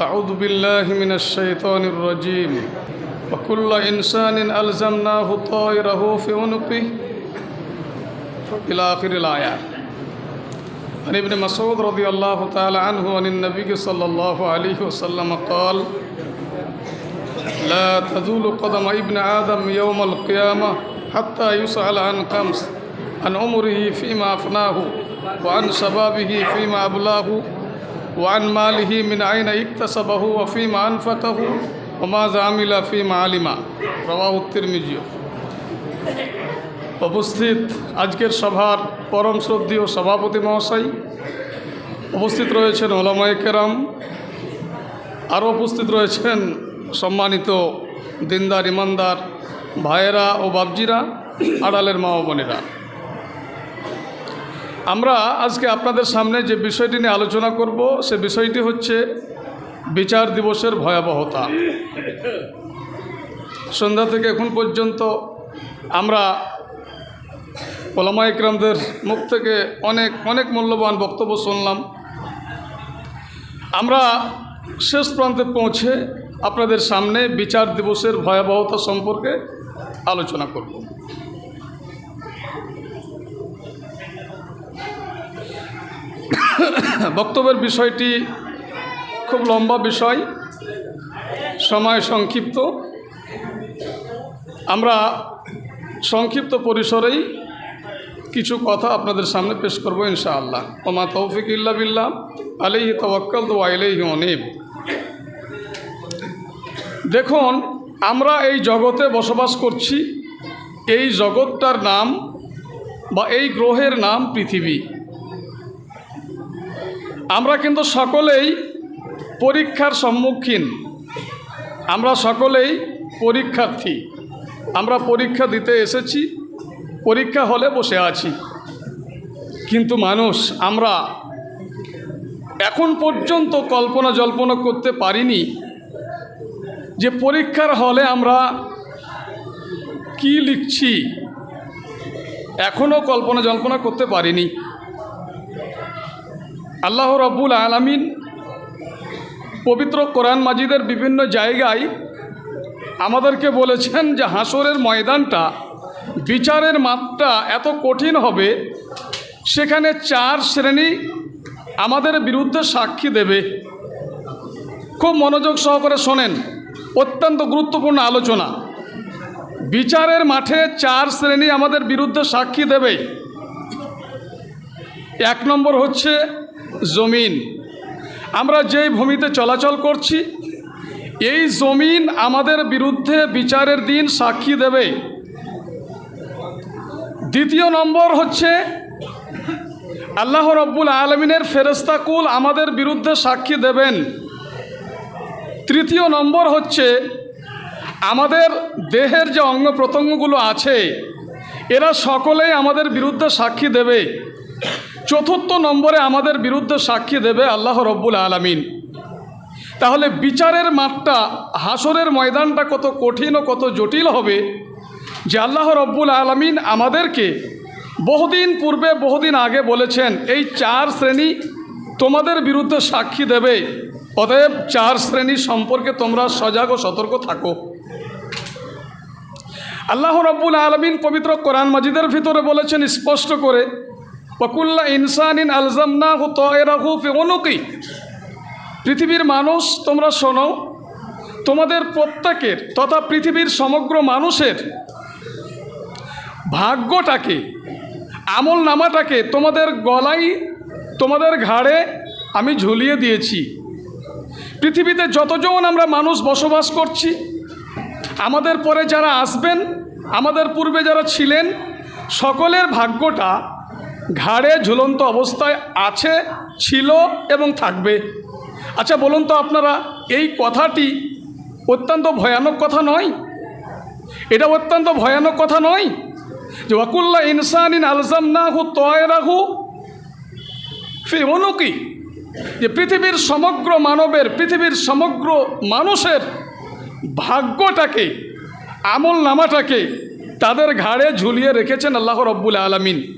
أعوذ بالله من الشيطان الرجيم. وكل إنسان ألزمناه طائره في عنقه. إلى آخر الآيات عن ابن مسعود رضي الله تعالى عنه عن النبي صلى الله عليه وسلم قال لا تزول قدم ابن آدم يوم القيامة حتى يسأل عن خمس عن عمره فيما أفناه وعن شبابه فيما أبلاه وعن ماله من أين اكتسبه وفيما أنفقه وماذا عمل فيما علم رواه الترمذي উপস্থিত আজকের সভার পরম শ্রদ্ধীয় সভাপতি মহাশয় উপস্থিত রয়েছেন ওলামায় কেরাম আরও উপস্থিত রয়েছেন সম্মানিত দিনদার ইমানদার ভাইয়েরা ও বাবজিরা আড়ালের মা ও বোনেরা আমরা আজকে আপনাদের সামনে যে বিষয়টি নিয়ে আলোচনা করব, সে বিষয়টি হচ্ছে বিচার দিবসের ভয়াবহতা। সন্ধ্যা থেকে এখন পর্যন্ত আমরা ওলামা ইকরামদের মুখ থেকে অনেক অনেক মূল্যবান বক্তব্য শুনলাম। আমরা শেষ প্রান্তে পৌঁছে আপনাদের সামনে বিচার দিবসের ভয়াবহতা সম্পর্কে আলোচনা করব। বক্তব্যের বিষয়টি খুব লম্বা বিষয়, সময় সংক্ষিপ্ত। আমরা সংক্ষিপ্ত পরিসরেই কিছু কথা আপনাদের সামনে পেশ করব ইনশাআল্লাহ। ওমা তৌফিক ইল্লা বিল্লাহ আলিহি তওয়াক্কাল তো আইলেহি অনিব দেখুন, আমরা এই জগতে বসবাস করছি, এই জগৎটার নাম বা এই গ্রহের নাম পৃথিবী। আমরা কিন্তু সকলেই পরীক্ষার সম্মুখীন। আমরা সকলেই পরীক্ষার্থী। আমরা পরীক্ষা দিতে এসেছি, পরীক্ষা হলে বসে আছি। কিন্তু মানুষ, আমরা এখন পর্যন্ত কল্পনা জল্পনা করতে পারিনি যে পরীক্ষার হলে আমরা কি লিখছি। এখনও কল্পনা জল্পনা করতে পারিনি। আল্লাহ রব্বুল আলমিন পবিত্র কোরআন মাজিদের বিভিন্ন জায়গায় আমাদেরকে বলেছেন যে হাসরের ময়দানটা, বিচারের মাত্রা এত কঠিন হবে, সেখানে চার শ্রেণি আমাদের বিরুদ্ধে সাক্ষী দেবে। খুব মনোযোগ সহকারে শোনেন, অত্যন্ত গুরুত্বপূর্ণ আলোচনা। বিচারের মাঠে চার শ্রেণি আমাদের বিরুদ্ধে সাক্ষী দেবে। এক নম্বর হচ্ছে জমিন। আমরা যেই ভূমিতে চলাচল করছি, এই জমিন আমাদের বিরুদ্ধে বিচারের দিন সাক্ষী দেবে। দ্বিতীয় নম্বর হচ্ছে, আল্লাহ রব্বুল আলমিনের ফেরস্তাকুল আমাদের বিরুদ্ধে সাক্ষী দেবেন। তৃতীয় নম্বর হচ্ছে, আমাদের দেহের যে অঙ্গ প্রত্যঙ্গগুলো আছে, এরা সকলেই আমাদের বিরুদ্ধে সাক্ষী দেবে। চতুর্থ নম্বরে আমাদের বিরুদ্ধে সাক্ষী দেবে আল্লাহ রব্বুল আলমিন। তাহলে বিচারের মাঠটা, হাসরের ময়দানটা কত কঠিন ও কত জটিল হবে যে আল্লাহ রব্বুল আলমিন আমাদেরকে বহুদিন পূর্বে, বহুদিন আগে বলেছেন, এই চার শ্রেণি তোমাদের বিরুদ্ধে সাক্ষী দেবে। অতএব চার শ্রেণি সম্পর্কে তোমরা সজাগ ও সতর্ক থাকো। আল্লাহ রব্বুল আলমিন পবিত্র কোরআন মাজিদের ভিতরে বলেছেন, স্পষ্ট করে ওকুল্লা ইনসানিন আলজামনা হু তয়রাহু ফেমনুকি পৃথিবীর মানুষ, তোমরা শোনো, তোমাদের প্রত্যেকের তথা পৃথিবীর সমগ্র মানুষের ভাগ্যটাকে, আমল নামাটাকে তোমাদের গলাই, তোমাদের ঘাড়ে আমি ঝুলিয়ে দিয়েছি। পৃথিবীতে যতজন আমরা মানুষ বসবাস করছি, আমাদের পরে যারা আসবেন, আমাদের পূর্বে যারা ছিলেন, সকলের ভাগ্যটা ঘাড়ে ঝুলন্ত অবস্থায় আছে, ছিল এবং থাকবে। আচ্ছা বলুন তো আপনারা, এই কথাটি অত্যন্ত ভয়ানক কথা নয়? এটা অত্যন্ত ভয়ানক কথা নয়? যে ওয়াকুল্লা ইনসানিন আলজাম না হু তয়রাহু ফি অনুকি যে পৃথিবীর সমগ্র মানবের, পৃথিবীর সমগ্র মানুষের ভাগ্যটাকে, আমল নামাটাকে তাদের ঘাড়ে ঝুলিয়ে রেখেছেন আল্লাহ রব্বুল আলমিন।